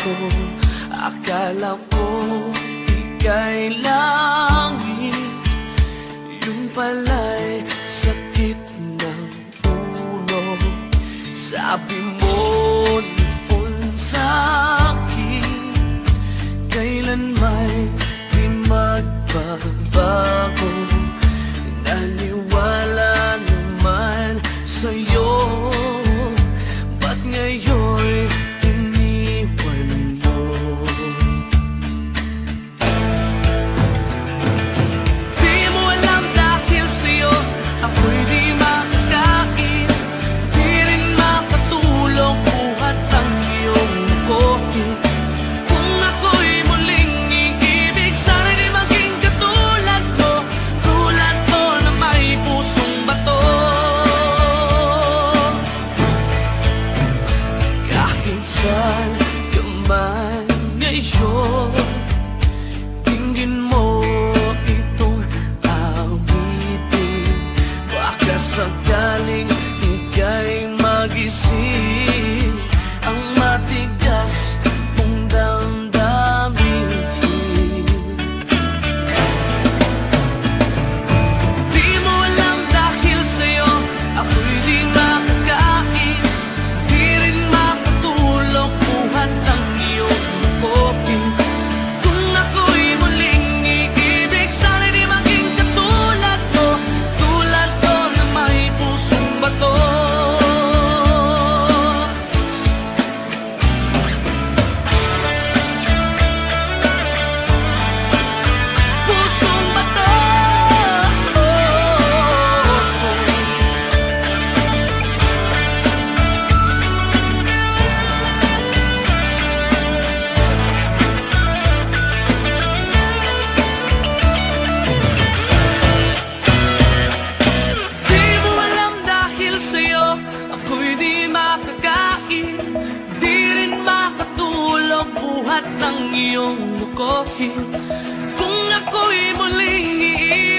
ko. Akala ko ika'y langit. Yung pala'y sakit ng ulo. Sabi mo iyong mukohin Kung ako'y muling iibig